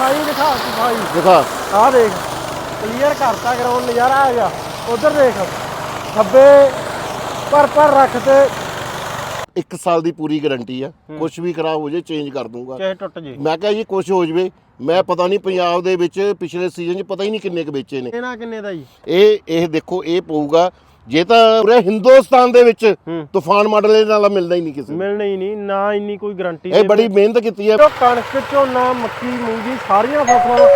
ਸਫ਼ਾਈ ਦਿਖਾ ਸਫ਼ਾਈ ਦਿਖਾ। ਆਹ ਦੇਖ ਕਲੀਅਰ ਕਰਤਾ ਗਰਾਊਂਡ ਨਜ਼ਾਰਾ ਆ ਗਿਆ ਉਧਰ ਦੇਖ। ਖੱਬੇ ਪਰ ਪਰ ਰੱਖ ਤੇ। ਇੱਕ ਸਾਲ ਦੀ ਪੂਰੀ ਗਾਰੰਟੀ ਆ। ਕੁਝ ਵੀ ਖਰਾਬ ਹੋ ਜੇ ਚੇਂਜ ਕਰ ਦੂੰਗਾ ਚਾਹੇ ਟੁੱਟ ਜੇ ਮੈਂ ਕਿਹਾ ਜੀ ਕੁਝ ਹੋ ਜਵੇ। ਮੈਂ ਪਤਾ ਨਹੀਂ ਪੰਜਾਬ ਦੇ ਵਿੱਚ ਪਿਛਲੇ ਸੀਜ਼ਨ 'ਚ ਪਤਾ ਹੀ ਨਹੀਂ ਕਿੰਨੇ ਕੁ ਵੇਚੇ ਨੇ। ਇਹਨਾਂ ਕਿੰਨੇ ਦਾ ਜੀ? ਇਹ ਇਹ ਦੇਖੋ ਇਹ ਪਊਗਾ ਜੇ ਤਾਂ ਪੂਰੇ ਹਿੰਦੁਸਤਾਨ ਦੇ ਵਿੱਚ। ਤੂਫਾਨ ਮਾਡਲ ਇਹ ਨਾਲ ਮਿਲਦਾ ਹੀ ਨਹੀਂ ਕਿਸੇ ਨੂੰ। ਮਿਲਣਾ ਹੀ ਨਹੀਂ ਨਾ ਇੰਨੀ ਕੋਈ ਗਾਰੰਟੀ ਇਹ ਬੜੀ ਮਿਹਨਤ ਕੀਤੀ ਹੈ ਜੋ ਕਣਕ ਝੋਨਾ ਮੱਕੀ ਮੂੰਗੀ ਸਾਰੀਆਂ ਫਸਲਾਂ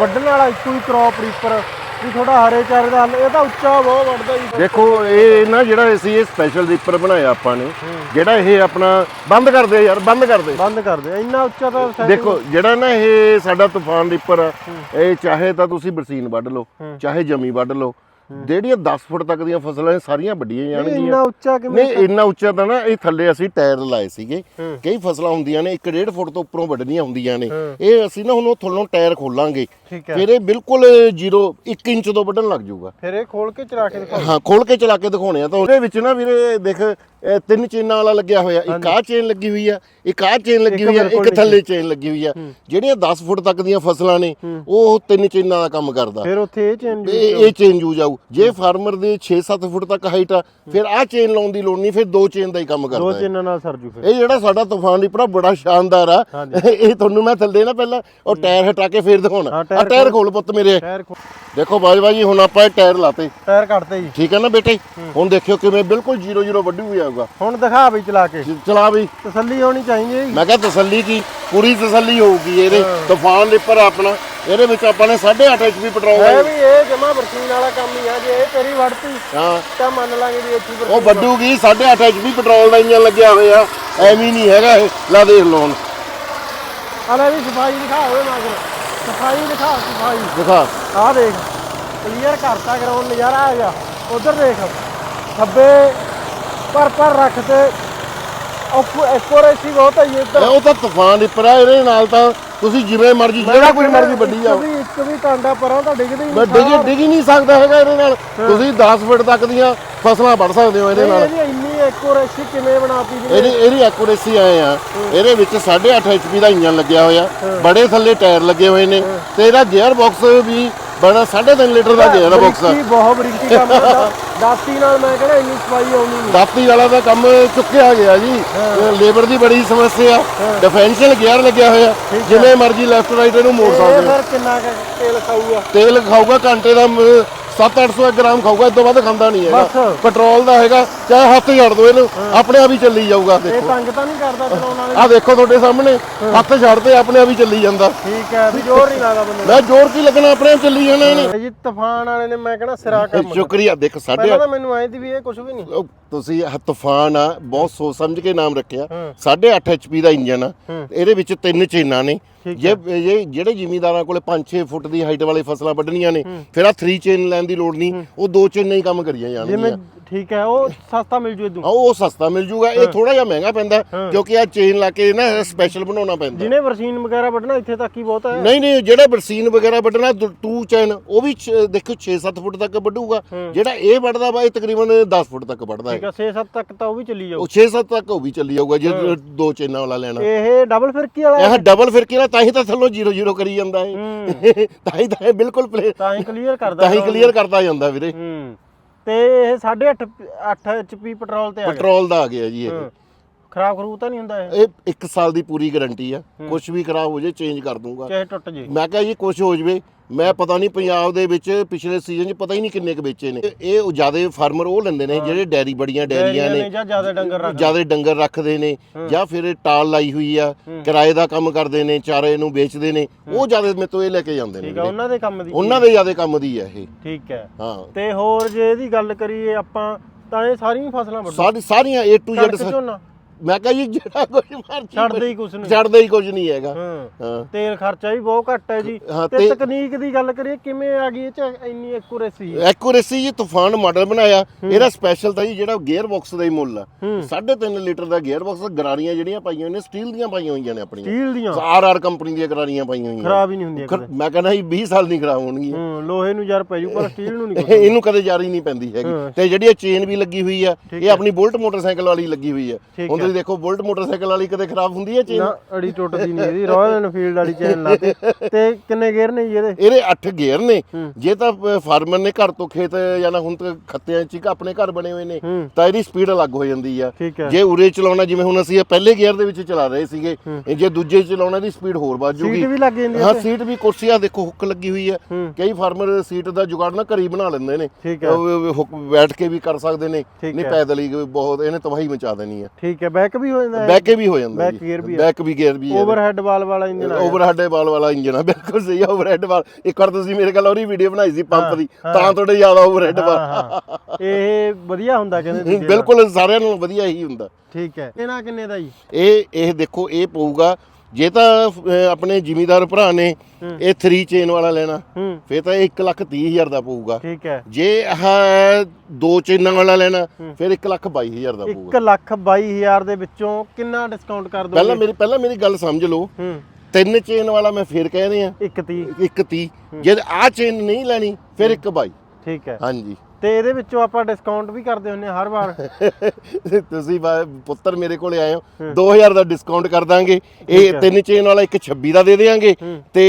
ਵੱਢਣ ਵਾਲਾ ਇੱਕੋ ਹੀ ਕ੍ਰੌਪ ਰੀਪਰ ਵੀ ਥੋੜਾ ਹਰੇ ਚਾਰੇ ਦਾ ਇਹ ਤਾਂ ਉੱਚਾ ਬਹੁਤ ਵੱਢਦਾ ਜੀ ਦੇਖੋ ਇਹ ਨਾ ਜਿਹੜਾ ਅਸੀਂ ਇਹ ਸਪੈਸ਼ਲ ਰੀਪਰ ਬਣਾਇਆ ਆਪਾਂ ਨੇ ਜਿਹੜਾ ਇਹ ਆਪਣਾ ਬੰਦ ਕਰ ਦੇ ਯਾਰ ਬੰਦ ਕਰ ਦੇ ਬੰਦ ਕਰ ਦੇ ਇੰਨਾ ਉੱਚਾ ਤਾਂ ਦੇਖੋ ਜਿਹੜਾ ਨਾ ਇਹ ਸਾਡਾ ਤੂਫਾਨ ਰੀਪਰ ਇਹ ਚਾਹੇ ਤਾਂ ਤੁਸੀਂ ਬਰਸੀਨ ਵੱਢ ਲਓ। ਚਾਹੇ ਜਮੀ ਵੱਢ ਲਓ ਜਿਹੜੀਆਂ 10 ਫੁੱਟ ਤੱਕ ਦੀਆਂ ਫਸਲਾਂ ਇਹ ਸਾਰੀਆਂ ਵੱਡੀਆਂ ਨਹੀਂ, ਜਾਣਗੀਆਂ ਇੰਨਾ ਉੱਚਾ ਕਿਵੇਂ ਨਹੀਂ ਇੰਨਾ ਉੱਚਾ ਤਾਂ ਨਾ ਇਹ ਥੱਲੇ ਅਸੀਂ ਟਾਇਰ ਲਾਏ ਸੀਗੇ। ਕਈ ਫਸਲਾਂ ਹੁੰਦੀਆਂ ਨੇ 1.5 ਫੁੱਟ ਤੋਂ ਉੱਪਰੋਂ ਵੱਢਣੀਆਂ ਹੁੰਦੀਆਂ ਨੇ। ਇਹ ਅਸੀਂ ਨਾ ਹੁਣ ਉਹ ਥੱਲੋਂ ਟਾਇਰ ਖੋਲਾਂਗੇ। ਫਿਰ ਇਹ ਬਿਲਕੁਲ 0 1 ਇੰਚ ਤੋਂ ਵੱਢਣ ਲੱਗ ਜਾਊਗਾ। ਫਿਰ ਇਹ ਖੋਲ ਕੇ ਚਲਾ ਕੇ ਦਿਖਾਓ। ਹਾਂ ਖੋਲ ਕੇ ਚਲਾ ਕੇ ਦਿਖਾਉਣੇ ਆ ਤਾਂ ਉਹਦੇ ਵਿੱਚ ਨਾ ਵੀਰੇ ਦੇਖ ਇਹ ਤਿੰਨ ਚੇਨਾਂ ਵਾਲਾ ਲੱਗਿਆ ਹੋਇਆ ਇੱਕ ਆਹ ਚੇਨ ਲੱਗੀ ਹੋਈ ਆ ਇੱਕ ਆਹ ਚੇਨ ਲੱਗੀ ਹੋਈ ਆ ਇੱਕ ਥੱਲੇ ਚੇਨ ਲੱਗੀ ਹੋਈ ਆ। ਜਿਹੜੀਆਂ 10 ਫੁੱਟ ਤੱਕ ਦੀਆਂ ਫਸਲਾਂ ਨੇ ਉਹ ਤਿੰਨ ਚੇਨਾਂ ਦਾ ਕੰਮ ਕਰਦਾ। ਫਿਰ ਉੱਥੇ ਇਹ ਚੇਂਜ ਇਹ ਇਹ ਚੇਨ ਯੂਜ ਆਊ ਜੇ ਫਾਰਮਰ ਦੇ 6-7 ਫੁੱਟ ਤੱਕ ਹਾਈਟ ਆ ਫਿਰ ਆਹ ਚੇਨ ਲਾਉਣ ਦੀ ਲੋੜ ਨਹੀਂ ਫਿਰ ਦੋ ਚੇਨ ਦਾ ਹੀ ਕੰਮ ਦੋ ਕਰਦਾ ਹੈ ਚੇਨਾਂ ਨਾਲ ਸਰਜੂ ਫਿਰ। ਇਹ ਜਿਹੜਾ ਸਾਡਾ ਤੂਫਾਨ ਰੀਪਰ ਆ ਬੜਾ ਸ਼ਾਨਦਾਰ ਆ। ਇਹ ਤੁਹਾਨੂੰ ਮੈਂ ਥੱਲੇ ਨਾ ਪਹਿਲਾਂ ਉਹ ਟਾਇਰ ਹਟਾ ਕੇ ਫੇਰ ਦਿਖਾਉਣਾ। ਆ ਟਾਇਰ ਖੋਲ। ਪੁੱਤ ਮੇਰੇ। ਦੇਖੋ ਬਾਜਵਾ ਜੀ ਹੁਣ ਆਪਾਂ ਇਹ ਟਾਇਰ ਲਾਤੇ। ਟਾਇਰ ਕੱਟਦੇ ਜੀ। ਠੀਕ ਹੈ ਨਾ ਬੇਟੇ? ਹੁਣ ਦੇਖਿਓ ਕਿਵੇਂ ਬਿਲਕੁਲ 0-0 ਵੱਡੂ ਵੀ ਆਊਗਾ ਹੁਣ ਦਿਖਾ ਵੀ ਚਲਾ ਕੇ। ਚਲਾ ਵੀ। ਤਸੱਲੀ ਹੋਣੀ ਚਾਹੀਦੀ ਹੈ ਮੈਂ ਕਿਹਾ ਤਸੱਲੀ ਕੀ ਪੂਰੀ ਤਸੱਲੀ ਹੋਊਗੀ ਇਹਦੇ। ਤੂਫਾਨ ਰੀਪਰ ਆਪਣਾ। ਇਹਦੇ ਵਿੱਚ ਆਪਾਂ ਨੇ 8.5 ਐਚਪੀ ਪੈਟਰੋਲ ਹੈ ਵੀ ਇਹ ਜਮਾ ਬਰਸੀਨ ਵਾਲਾ ਕੰਮ ਹੀ ਆ। ਜੇ ਇਹ ਤੇਰੀ ਵੜਤੀ ਹਾਂ। ਤਾਂ ਮੰਨ ਲਾਂਗੇ ਵੀ ਇੱਥੇ ਉਹ ਵੱਡੂਗੀ 8.5 ਐਚਪੀ ਪੈਟਰੋਲ ਦਾ ਇੰਜਨ ਲੱਗਿਆ ਹੋਇਆ ਐਵੇਂ ਨਹੀਂ ਹੈਗਾ ਇਹ। ਲਾ ਦੇਖ ਲਓ ਹੁਣ। ਅਲੇ ਵੀ ਸਫ਼ਾਈ ਦਿਖਾ ਹੋਵੇ ਮਗਰ ਸਫ਼ਾਈ ਦਿਖਾ ਸਫ਼ਾਈ। ਦਿਖਾ। ਆਹ ਦੇਖ ਕਲੀਅਰ ਕਰਤਾ ਗਰਾਊਂਡ ਨਜ਼ਾਰਾ ਆ ਗਿਆ। ਉਧਰ ਦੇਖ ਖੱਬੇ ਪਰ ਪਰ ਰੱਖ ਤੇ ਐਕੂਰੇਸੀ ਬਹੁਤ ਹੈ ਇਹ ਇੱਧਰ ਉਹ ਤਾਂ ਤੂਫਾਨ ਰੀਪਰ ਇਹਦੇ ਨਾਲ ਤਾਂ ਤੁਸੀਂ ਜਿਵੇਂ ਮਰਜ਼ੀ ਜਿਹੜਾ ਕੋਈ ਮਰਜ਼ੀ ਵੱਡੀ ਜਾਓ। ਵੀ ਇੱਕ ਵੀ ਟਾਂਡਾ ਪਰਾਂ ਤਾਂ ਡਿੱਗਦੀ ਨਹੀਂ ਡਿੱਗ ਡਿੱਗ ਹੀ ਨਹੀਂ ਸਕਦਾ ਹੈਗਾ ਇਹਦੇ ਨਾਲ। ਤੁਸੀਂ 10 ਫੁੱਟ ਤੱਕ ਦੀਆਂ ਫਸਲਾਂ ਵੱਢ ਸਕਦੇ ਹੋ ਇਹਦੇ ਨਾਲ। ਇਹਦੀ ਇੰਨੀ ਐਕੂਰੇਸੀ ਕਿਵੇਂ ਬਣਾਤੀ ਜੀ? ਇਹਦੀ ਇਹਦੀ ਐਕੂਰੇਸੀ ਆਏ ਆ। ਇਹਦੇ ਵਿੱਚ 8.5 ਐਚਪੀ ਦਾ ਇੰਜਨ ਲੱਗਿਆ ਹੋਇਆ। ਬੜੇ ਥੱਲੇ ਟਾਇਰ ਲੱਗੇ ਹੋਏ ਨੇ। ਤੇ ਇਹਦਾ ਗੇਅਰ ਬਾਕਸ ਵੀ ਬੜਾ 3.5 ਲੀਟਰ ਦਾ ਗੇਅਰ ਬਾਕਸ ਬਹੁਤ ਬਰੀਕੀ ਕੰਮ ਕਰਦਾ। ਦਾਤੀ ਨਾਲ ਮੈਂ ਕਹਿੰਦਾ ਇੰਨੀ ਸਫ਼ਾਈ ਆਉਣੀ ਨਹੀਂ ਦਾਤੀ ਵਾਲਾ ਦਾ ਕੰਮ ਚੁੱਕਿਆ ਗਿਆ ਜੀ। ਲੇਬਰ ਦੀ ਬੜੀ ਸਮੱਸਿਆ ਡਿਫੈਂਸ਼ੀਅਲ ਗੇਅਰ ਲੱਗਿਆ ਹੋਇਆ। ਜਿਵੇਂ ਮਰਜ਼ੀ ਲੈਫਟ ਰਾਈਟ ਇਹਨੂੰ ਮੋੜ ਸਕਦੇ ਹੋ। ਫਿਰ ਕਿੰਨਾ ਤੇਲ ਖਾਊਗਾ? ਤੇਲ ਖਾਊਗਾ ਘੰਟੇ ਦਾ 7-800 ਗ੍ਰਾਮ ਖਾਊਗਾ ਇਸ ਤੋਂ ਵੱਧ ਖਾਂਦਾ ਨਹੀਂ ਹੈਗਾ। ਬਸ। ਪੈਟਰੋਲ ਦਾ ਹੈਗਾ ਚਾਹੇ ਹੱਥ ਛੱਡ ਦੋ ਇਹਨੂੰ ਆਪਣੇ ਆਪ ਹੀ ਚੱਲੀ ਜਾਊਗਾ ਇਹ ਦੇਖੋ। ਤੰਗ ਤਾਂ ਨਹੀਂ ਕਰਦਾ ਚਲਾਉਣ ਵਾਲੇ ਆਹ ਦੇਖੋ ਤੁਹਾਡੇ ਸਾਹਮਣੇ ਹੱਥ ਛੱਡਦੇ ਆਪਣੇ ਆਪ ਹੀ ਚੱਲੀ ਜਾਂਦਾ। ਠੀਕ ਹੈ ਵੀ ਜ਼ੋਰ ਨਹੀਂ ਲੱਗਦਾ ਬੰਦੇ ਮੈਂ ਜ਼ੋਰ ਕੀ ਲੱਗਣਾ ਆਪਣੇ ਆਪ ਚੱਲੀ ਜਾਣਾ ਇਹਨੇ। ਨੂੰ ਜੀ ਤੂਫਾਨ ਵਾਲੇ ਨੇ ਮੈਂ ਕਹਿੰਦਾ ਸਿਰਾ ਕੰਮ ਸ਼ੁਕਰੀਆ ਦੇਖ ਸਾਡੇ ਪਹਿਲਾਂ ਤਾਂ ਮੈਨੂੰ ਸੀ ਵੀ ਇਹ ਕੁਝ ਵੀ ਨਹੀਂ। ਉਹ ਤੁਸੀਂ ਆਹ ਤੂਫਾਨ ਆ ਬਹੁਤ ਸੋਚ ਸਮਝ ਕੇ ਨਾਮ ਰੱਖਿਆ। ਹੂੰ। 8.5 ਐਚਪੀ ਦਾ ਇੰਜਨ ਆ। ਇਹਦੇ ਵਿੱਚ ਤਿੰਨ ਚੇਨਾਂ ਨੇ। ਜੇ ਇਹ ਜਿਹੜੇ ਜ਼ਿਮੀਂਦਾਰਾਂ ਕੋਲੇ 5-6 ਫੁੱਟ ਦੀ ਹਾਈਟ ਵਾਲੇ ਫਸਲਾਂ ਵੱਢਣੀਆਂ ਨੇ ਫਿਰ ਆ 3 ਚੇਨ ਲੈਣ ਦੀ ਲੋੜ ਨਹੀਂ ਉਹ ਦੋ ਚੇਨਾਂ ਹੀ ਕੰਮ ਕਰੀਆਂ ਜਾਣਗੀਆਂ। ਠੀਕ ਹੈ ਉਹ ਸਸਤਾ ਮਿਲ ਜੂ ਇਦੋਂ ਉਹ ਸਸਤਾ ਮਿਲ ਜੂਗਾ ਇਹ ਥੋੜਾ ਜਿਹਾ ਮਹਿੰਗਾ ਪੈਂਦਾ ਹਾਂ। ਕਿਉਂਕਿ ਆ ਚੇਨ ਲਾ ਕੇ ਨਾ ਸਪੈਸ਼ਲ ਬਣਾਉਣਾ ਪੈਂਦਾ। ਜਿਹਨੇ ਵਰਸੀਨ ਵਗੈਰਾ ਵੱਢਣਾ ਇੱਥੇ ਤੱਕ ਹੀ ਬਹੁਤ ਹੈ। ਨਹੀਂ ਨਹੀਂ ਜਿਹੜਾ ਬਰਸੀਨ ਵਗੈਰਾ ਵੱਢਣਾ ਟੂ ਚੈਨ ਉਹ ਵੀ ਦੇਖੋ 6-7 ਫੁੱਟ ਤੱਕ ਵੱਢੂਗਾ। ਜਿਹੜਾ ਇਹ ਵੱਢਦਾ ਵਾ ਇਹ ਤਕਰੀਬਨ 10 ਫੁੱਟ ਤੱਕ ਵੱਢਦਾ ਠੀਕ ਹੈ। ਹੈ 6-7 ਤੱਕ ਤਾਂ ਉਹ ਵੀ ਚੱਲੀ ਜਾਊ। ਉਹ 6-7 ਤੱਕ ਉਹ ਵੀ ਚੱਲੀ ਜਾਊਗਾ ਜੇ ਦੋ ਚੈਨਾਂ ਵਾਲਾ ਲੈਣਾ। ਇਹ ਡਬਲ ਫਿਰਕੀ ਵਾਲਾ ਇਹ ਡਬਲ ਫਿਰਕੀ ਨਾਲ ਤਾਂ ਹੀ ਤਾਂ ਥੱਲੋਂ 0-0 ਕਰੀ ਜਾਂਦਾ ਹੈ। ਤਾਂ ਹੀ ਤਾਂ ਬਿਲਕੁਲ ਪਲੇ ਤਾਂ ਹੀ ਕਲੀਅਰ ਕਰਦਾ ਤਾਂ ਹੀ ਕਲੀਅਰ ਕਰਦਾ ਜਾਂਦਾ ਵੀਰੇ। ਹੂੰ। ਤੇ ਇਹ 8.5 8 ਐਚਪੀ ਪੈਟਰੋਲ ਤੇ ਆ ਗਿਆ ਪੈਟਰੋਲ ਦਾ ਆ ਗਿਆ ਜੀ ਇਹ। ਖਰਾਬ ਖਰੂਬ ਤਾਂ ਨਹੀਂ ਹੁੰਦਾ ਇਹ? ਇਹ 1 ਸਾਲ ਦੀ ਪੂਰੀ ਗਾਰੰਟੀ ਆ। ਕੁਝ ਵੀ ਖਰਾਬ ਹੋ ਜੇ ਚੇਂਜ ਕਰ ਦੂੰਗਾ ਚਾਹੇ ਟੁੱਟ ਜੇ ਮੈਂ ਕਿਹਾ ਜੀ ਕੁਝ ਹੋ ਜਵੇ ਮੈਂ ਪਤਾ ਨਹੀਂ ਪੰਜਾਬ ਦੇ ਵਿੱਚ ਪਿਛਲੇ ਸੀਜ਼ਨ 'ਚ ਪਤਾ ਹੀ ਨਹੀਂ ਕਿੰਨੇ ਕੁ ਵੇਚੇ ਨੇ। ਇਹ ਜ਼ਿਆਦਾ ਫਾਰਮਰ ਉਹ ਲੈਂਦੇ ਨੇ ਜਿਹੜੇ ਡੈਰੀ ਬੜੀਆਂ ਡੈਰੀਆਂ ਨੇ ਜਾਂ ਜ਼ਿਆਦਾ ਡੰਗਰ ਰੱਖ ਜ਼ਿਆਦਾ ਡੰਗਰ ਰੱਖਦੇ ਨੇ ਜਾਂ ਫਿਰ ਟਾਲ ਲਾਈ ਹੋਈ ਆ ਕਿਰਾਏ ਦਾ ਕੰਮ ਕਰਦੇ ਨੇ ਚਾਰੇ ਨੂੰ ਵੇਚਦੇ ਨੇ ਉਹ ਜ਼ਿਆਦਾ ਮੇਰੇ ਤੋਂ ਇਹ ਲੈ ਕੇ ਜਾਂਦੇ ਨੇ ਠੀਕ ਉਹਨਾਂ ਦੇ ਕੰਮ ਦੀ ਉਹਨਾਂ ਦੇ ਜ਼ਿਆਦਾ ਕੰਮ ਦੀ ਆ ਇਹ। ਠੀਕ ਹੈ। ਹਾਂ। ਤੇ ਹੋਰ ਜੇ ਇਹਦੀ ਗੱਲ ਕਰੀਏ ਆਪਾਂ ਤਾਂ ਇਹ ਸਾਰੀਆਂ ਫਸਲਾਂ ਵੱਢੋ। ਸਾਰੀ ਸਾਰੀਆਂ A to Z ਮੈਂ ਕਿਹਾ ਜੀ ਜਿਹੜਾ ਕੁਝ ਮਰਜ਼ੀ ਛੱਡਦੇ ਹੀ ਕੁਛ ਨਹੀਂ। ਛੱਡਦੇ ਹੀ ਕੁਝ ਨਹੀਂ ਹੈਗਾ। ਹਾਂ। ਤੇਲ ਖਰਚਾ ਵੀ ਬਹੁਤ ਘੱਟ ਹੈ ਜੀ। ਹਾਂ, ਤੇ ਤੇ- ਤਕਨੀਕ ਦੀ ਗੱਲ ਕਰੀਏ ਕਿਵੇਂ ਆ ਗਈ ਇਹ ਚ? ਇੰਨੀ ਐਕੂਰੇਸੀ ਐਕੂਰੇਸੀ ਜੀ ਤੂਫਾਨ ਮਾਡਲ ਬਣਾਇਆ। ਇਹਦਾ ਸਪੈਸ਼ਲ ਤਾਂ ਜੀ ਜਿਹੜਾ ਗੇਅਰ ਬਾਕਸ ਦਾ ਹੀ ਮੁੱਲ ਆ ਹੂੰ। 3.5 ਲੀਟਰ ਦਾ ਗੇਅਰ ਬਾਕਸ ਗਰਾਰੀਆਂ ਜਿਹੜੀਆਂ ਪਾਈਆਂ ਹੋਈਆਂ ਨੇ ਸਟੀਲ ਦੀਆਂ ਪਾਈਆਂ ਹੋਈਆਂ ਨੇ ਆਪਣੀਆਂ। ਸਟੀਲ ਦੀਆਂ? ਆਰ ਆਰ ਕੰਪਨੀ ਦੀਆਂ ਗਰਾਰੀਆਂ ਪਾਈਆਂ ਹੋਈਆਂ ਖਰਾਬ ਹੀ ਨਹੀਂ ਹੁੰਦੀਆਂ ਖਰ- ਕਦੇ। ਮੈਂ ਕਹਿੰਦਾ ਜੀ 20 ਸਾਲ ਨਹੀਂ ਖਰਾਬ ਹੋਣਗੀਆਂ। ਹੂੰ ਲੋਹੇ ਨੂੰ ਯਾਰ ਪੈ ਜੂ ਪਰ ਸਟੀਲ ਨੂੰ ਨਹੀਂ ਇਹ- ਇਹਨੂੰ ਕਦੇ ਜਾਰੀ ਨਹੀਂ ਪੈਂਦੀ ਹੈਗੀ। ਹਾਂ। ਤੇ ਜਿਹੜੀ ਇਹ ਚੇਨ ਵੀ ਲੱਗੀ ਹੋਈ ਆ ਇਹ ਆਪਣੀ ਬੁਲਟ ਮੋਟਰਸਾਈਕਲ ਵਾਲੀ ਲੱਗੀ ਹੋਈ ਆ ਠੀਕ ਹੁਣ ਤੁਸੀਂ ਦੇਖੋ ਬੁਲਟ ਮੋਟਰਸਾਈਕਲ ਵਾਲੀ ਕਦੇ ਖਰਾਬ ਹੁੰਦੀ ਹੈ ਚੇਨ? ਨਾ ਅੜੀ ਟੁੱਟਦੀ ਨਹੀਂ ਇਹਦੀ ਰਾਇਲ ਐਨਫੀਲਡ ਵਾਲੀ ਚੈਨ ਲਾਤੀ ਤੇ ਕਿੰਨੇ ਗੇਅਰ ਨੇ ਜੀ ਇਹਦੇ? ਇਹਦੇ 8 ਗੇਅਰ ਨੇ। ਹੂੰ। ਜੇ ਤਾਂ ਫਾਰਮਰ ਨੇ ਘਰ ਤੋਂ ਖੇਤ ਜਾਣਾ ਹੁਣ ਤਾਂ ਖੱਤਿਆਂ 'ਚ ਹੀ ਆਪਣੇ ਘਰ ਬਣੇ ਹੋਏ ਨੇ ਹੂੰ। ਤਾਂ ਇਹਦੀ ਸਪੀਡ ਅਲੱਗ ਹੋ ਜਾਂਦੀ ਆ। ਠੀਕ ਹੈ। ਜੇ ਉਰੇ ਚਲਾਉਣਾ ਜਿਵੇਂ ਹੁਣ ਅਸੀਂ ਇਹ ਪਹਿਲੇ ਗੇਅਰ ਦੇ ਵਿੱਚ ਚਲਾ ਰਹੇ ਸੀਗੇ ਹੂੰ। ਇਹ ਜੇ ਦੂਜੇ 'ਚ ਚਲਾਉਣਾ ਦੀ ਸਪੀਡ ਹੋਰ ਵੱਧ ਜੂਗੀ। ਸੀਟ ਵੀ ਲੱਗ ਜਾਂਦੀ ਹੈ ਹਾਂ? ਸੀਟ ਵੀ ਕੁਰਸੀ ਆ ਦੇਖੋ ਹੁੱਕ ਲੱਗੀ ਹੋਈ ਹੈ ਹੂੰ। ਕਈ ਫਾਰਮਰ ਸੀਟ ਦਾ ਜੁਗਾੜ ਨਾ ਘਰੀ ਬਣਾ ਲੈਂਦੇ ਨੇ। ਠੀਕ ਹੈ। ਉਹ ਹੁੱਕ ਬੈਠ ਕੇ ਵੀ ਕਰ ਸਕਦੇ ਨੇ। ਠੀਕ ਨਹੀਂ ਹੈ। ਪੈਦਲ ਹੀ ਬਹੁਤ ਇਹਨੇ ਤਬਾਹੀ ਮਚਾ ਦੇਣੀ ਆ। ਠੀਕ ਹੈ ਬੈਕ ਵੀ ਹੋ ਜਾਂਦਾ ਹੈ। ਬੈਕ ਵੀ ਹੋ ਜਾਂਦਾ Back gear ਵੀ ਹੈ। ਬੈਕ ਵੀ ਗੇਅਰ ਵੀ ਹੈ। ਓਵਰਹੈਡ ਵਾਲ ਵਾਲਾ ਇੰਜਨ ਆ ਓਵਰਹੈਡ ਵਾਲ ਵਾਲਾ ਇੰਜਨ ਆ ਬਿਲਕੁਲ ਸਹੀ ਆ ਓਵਰਹੈਡ ਵਾਲ ਇੱਕ ਵਾਰ ਤੁਸੀਂ ਮੇਰੇ ਕੋਲ ਉਹਦੀ ਵੀਡੀਓ ਬਣਾਈ ਸੀ ਪੰਪ ਦੀ। ਤਾਂ ਤੁਹਾਡੇ ਜ਼ਿਆਦਾ ਓਵਰਹੈਡ ਵਾਲ ਹਾਂ ਇਹ ਵਧੀਆ ਹੁੰਦਾ ਕਹਿੰਦੇ ਦੂਜੇ ਨਾਲ। ਬਿਲਕੁਲ ਸਾਰਿਆਂ ਨਾਲੋਂ ਵਧੀਆ ਹੀ ਹੁੰਦਾ। ਠੀਕ ਹੈ। ਇਹਨਾਂ ਕਿੰਨੇ ਦਾ ਜੀ? ਇਹ ਇਹ ਦੇਖੋ ਇਹ ਪਊਗਾ ਜੇ ਤਾਂ ਅਹ, ਆਪਣੇ ਜ਼ਿਮੀਦਾਰ ਭਰਾ ਨੇ। ਇਹ 3 ਚੇਨ ਵਾਲਾ ਲੈਣਾ ਹੂੰ। ਫੇਰ ਤਾਂ ਇਹ 1 ਲੱਖ 30 ਹਜ਼ਾਰ ਦਾ ਪਊਗਾ। ਠੀਕ ਹੈ। ਜੇ ਆਹ ਦੋ ਚੇਨਾਂ ਵਾਲਾ ਲੈਣਾ ਫਿਰ 1 ਲੱਖ 22 ਹਜ਼ਾਰ ਦਾ ਪਊਗਾ। 1 ਲੱਖ 22000 ਦੇ ਵਿੱਚੋਂ ਕਿੰਨਾ ਡਿਸਕਾਊਂਟ ਕਰ ਦੋਗੇ? ਪਹਿਲਾਂ ਮੇਰੀ ਪਹਿਲਾਂ ਮੇਰੀ ਗੱਲ ਸਮਝ ਲਓ। ਹੂੰ। ਤਿੰਨ ਚੇਨ ਵਾਲਾ ਮੈਂ ਫੇਰ ਕਹਿ ਰਿਹਾ। 130 ਇੱਕ 30 ਜੇ ਆਹ ਚੇਨ ਨਹੀਂ ਲੈਣੀ ਫਿਰ ਇੱਕ 22 ਠੀਕ ਹੈ। ਹਾਂਜੀ। ਤੇ ਇਹਦੇ ਵਿੱਚੋਂ ਆਪਾਂ ਡਿਸਕਾਊਂਟ ਵੀ ਕਰਦੇ ਹੁੰਨੇ ਹਰ ਵਾਰ। ਤੁਸੀਂ ਬਾ- ਪੁੱਤਰ ਮੇਰੇ ਕੋਲੇ ਆਏ ਹੋ 2000 ਦਾ ਡਿਸਕਾਊਂਟ ਕਰ ਦਾਂਗੇ। ਇਹ। ਤਿੰਨ ਚੇਨ ਵਾਲਾ ਇੱਕ 26 ਦਾ ਦੇ ਦੇਵਾਂਗੇ। ਤੇ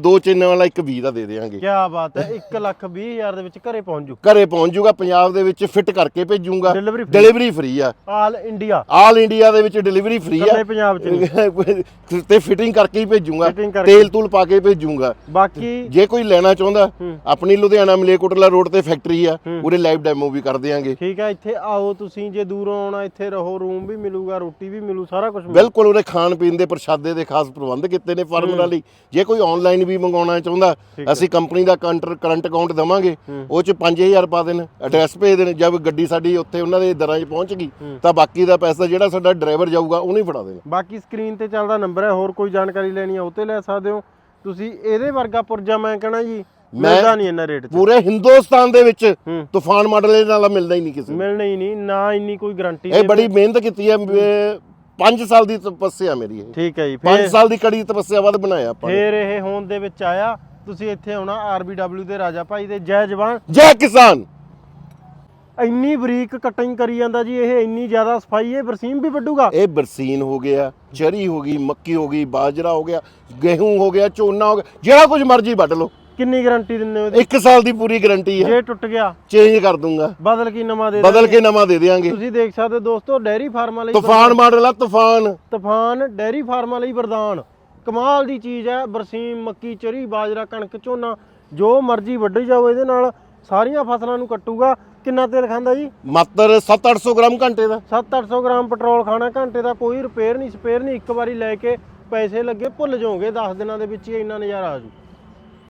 ਦੋ ਚੇਨ ਵਾਲਾ ਇੱਕ 20 ਦਾ ਦੇ ਦੇਵਾਂਗੇ ਕੀ ਬਾਤ ਹੈ 1 ਲੱਖ 20000 ਦੇ ਵਿੱਚ ਘਰੇ ਪਹੁੰਚ ਜੂ। ਘਰੇ ਪਹੁੰਚ ਜਾਊਗਾ ਪੰਜਾਬ ਦੇ ਵਿੱਚ ਫਿੱਟ ਕਰਕੇ ਭੇਜੂਗਾ। Delivery free। ਡਿਲੀਵਰੀ ਫ੍ਰੀ ਆ। ਆਲ ਇੰਡੀਆ ਆਲ ਇੰਡੀਆ ਦੇ ਵਿੱਚ ਡਿਲੀਵਰੀ ਫ੍ਰੀ ਆ। ਕੱਲੇ ਪੰਜਾਬ ਚ ਨਹੀਂ। ਤੇ ਫਿਟਿੰਗ ਕਰਕੇ ਹੀ ਭੇਜੂਗਾ। Fitting ਕਰਕੇ। ਤੇਲ ਤੂਲ ਪਾ ਕੇ ਭੇਜੂਗਾ। ਬਾਕੀ ਜੇ ਕੋਈ ਲੈਣਾ ਚਾਹੁੰਦਾ। ਆਪਣੀ ਲੁਧਿਆਣਾ ਮਲੇਕੋਟਲਾ ਰੋਡ ਤੇ ਫੈਕਟਰੀ ਆ। ਹੂੰ। ਉਹਦੇ ਲਾਈਵ ਡੈਮੋ ਵੀ ਕਰ ਦਿਆਂਗੇ। ਠੀਕ ਹੈ ਇੱਥੇ ਆਓ ਤੁਸੀਂ ਜੇ ਦੂਰੋਂ ਆਉਣਾ ਇੱਥੇ ਰਹੋ ਰੂਮ ਵੀ ਮਿਲੂਗਾ ਰੋਟੀ ਵੀ ਮਿਲੂ ਸਾਰਾ ਕੁਝ ਬਿਲਕੁਲ ਉਹਦੇ ਖਾਣ ਪੀਣ ਦੇ ਪ੍ਰਸ਼ਾਦੇ ਦੇ ਖਾਸ ਪ੍ਰਬੰਧ ਕੀਤੇ ਨੇ ਫਾਰਮਰਾਂ ਲਈ। ਜੇ ਕੋਈ ਆਨਲਾਈਨ ਵੀ ਮੰਗਾਉਣਾ ਚਾਹੁੰਦਾ ਅਸੀਂ ਕੰਪਨੀ ਦਾ ਕੰਟਰ ਕਰੰਟ ਅਕਾਊਂਟ ਦਵਾਂਗੇ। ਉਹ ਚ 5000 ਪਾ ਦੇਣ ਐਡਰੈਸ ਭੇਜ ਦੇਣ ਜਦ ਗੱਡੀ ਸਾਡੀ ਉੱਥੇ ਉਹਨਾਂ ਦੇ ਦਰਾਂ 'ਚ ਪਹੁੰਚ ਗਈ। ਤਾਂ ਬਾਕੀ ਦਾ ਪੈਸਾ ਜਿਹੜਾ ਸਾਡਾ ਡਰਾਈਵਰ ਜਾਊਗਾ ਉਹਨੂੰ ਹੀ ਫੜਾ ਦੇਣਾ। ਬਾਕੀ ਸਕਰੀਨ ਤੇ ਚੱਲਦਾ ਨੰਬਰ ਹੈ ਹੋਰ ਕੋਈ ਜਾਣਕਾਰੀ ਲੈਣੀ ਹੈ ਉਹ ਤੇ ਲੈ ਸਕਦੇ ਹੋ। ਤੁਸੀਂ ਇਹਦੇ ਵਰਗਾ ਪੁਰਜਾ ਮੈਂ ਕਹਣਾ ਜੀ ਮਿਲਦਾ ਨਹੀਂ ਇਹਨਾਂ ਰੇਟ 'ਚ। ਪੂਰੇ ਹਿੰਦੁਸਤਾਨ ਦੇ ਵਿੱਚ ਤੂਫਾਨ ਮਾਡਲ ਇਹ ਨਾਲ ਮਿਲਦਾ ਹੀ ਨਹੀਂ ਕਿਸੇ ਨੂੰ। ਮਿਲਣਾ ਹੀ ਨਹੀਂ ਨਾ ਇੰਨੀ ਕੋਈ ਗਾਰੰਟੀ ਇਹ ਬੜੀ ਮਿਹਨਤ ਕੀਤੀ ਹੈ 5 ਸਾਲ ਦੀ ਤਪੱਸਿਆ ਮੇਰੀ ਇਹ। ਠੀਕ ਹੈ ਜੀ 5 ਫੇਰ ਸਾਲ ਦੀ ਕੜੀ ਤਪੱਸਿਆ ਬਾਅਦ ਬਣਾਇਆ ਆਪਾਂ ਨੇ। ਫੇਰ ਇਹ ਹੋਂਦ ਦੇ ਵਿੱਚ ਆਇਆ ਤੁਸੀਂ ਇੱਥੇ ਆਉਣਾ ਆਰਬੀਡਬਲਯੂ ਦੇ ਰਾਜਾ ਭਾਈ ਦੇ ਜੈ ਜਵਾਨ। ਜੈ ਕਿਸਾਨ। ਇੰਨੀ ਬਰੀਕ ਕਟਿੰਗ ਕਰੀ ਜਾਂਦਾ ਜੀ ਇਹ ਇੰਨੀ ਜ਼ਿਆਦਾ ਸਫ਼ਾਈ ਇਹ ਬਰਸੀਮ ਵੀ ਵੱਡੂਗਾ ਇਹ ਬਰਸੀਨ ਹੋ ਗਿਆ ਚਰੀ ਹੋ ਗਈ ਮੱਕੀ ਹੋ ਗਈ ਬਾਜਰਾ ਹੋ ਗਿਆ ਗੇਹੂੰ ਹੋ ਗਿਆ ਝੋਨਾ ਹੋ ਗਿਆ ਜਿਹੜਾ ਕੁਝ ਮਰਜ਼ੀ ਵੱਢ ਲਓ। ਕਿੰਨੀ ਗਾਰੰਟੀ ਦਿੰਦੇ ਹੋ ਇਹਦੀ? ਇੱਕ ਸਾਲ ਦੀ ਪੂਰੀ ਗਾਰੰਟੀ ਹੈ ਜੇ ਟੁੱਟ ਗਿਆ ਚੇਂਜ ਕਰ ਦੂੰਗਾ। ਬਦਲ ਕੇ ਨਵਾਂ ਦੇ ਬਦਲ ਕੇ ਨਵਾਂ ਦੇ ਦੇਵਾਂਗੇ ਤੁਸੀਂ ਦੇਖ ਸਕਦੇ ਹੋ ਦੋਸਤੋ ਡੈਰੀ ਫਾਰਮਾਂ ਲਈ ਤੂਫਾਨ ਮਾਡਲ ਆ ਤੂਫਾਨ। ਤੂਫਾਨ ਡੈਰੀ ਫਾਰਮਾਂ ਲਈ ਵਰਦਾਨ। ਕਮਾਲ ਦੀ ਚੀਜ਼ ਹੈ ਬਰਸੀਮ ਮੱਕੀ ਚਰੀ ਬਾਜਰਾ ਕਣਕ ਝੋਨਾ ਜੋ ਮਰਜ਼ੀ ਵੱਢੀ ਜਾਓ ਇਹਦੇ ਨਾਲ ਸਾਰੀਆਂ ਫਸਲਾਂ ਨੂੰ ਕੱਟੂਗਾ। ਕਿੰਨਾ ਤੇਲ ਖਾਂਦਾ ਜੀ? ਮਾਤਰ 7-800 ਗ੍ਰਾਮ ਘੰਟੇ ਦਾ। 7-800 ਗ੍ਰਾਮ ਪੈਟਰੋਲ ਖਾਣਾ ਘੰਟੇ ਦਾ ਕੋਈ ਰਿਪੇਅਰ ਨਹੀਂ ਸਪੇਅਰ ਨਹੀਂ ਇੱਕ ਵਾਰੀ ਲੈ ਕੇ ਪੈਸੇ ਲੱਗੇ ਭੁੱਲ ਜਾਓਗੇ 10 ਦਿਨਾਂ ਦੇ ਵਿੱਚ ਹੀ ਇੰਨਾ ਨਜ਼ਾਰਾ ਆ ਜੂ।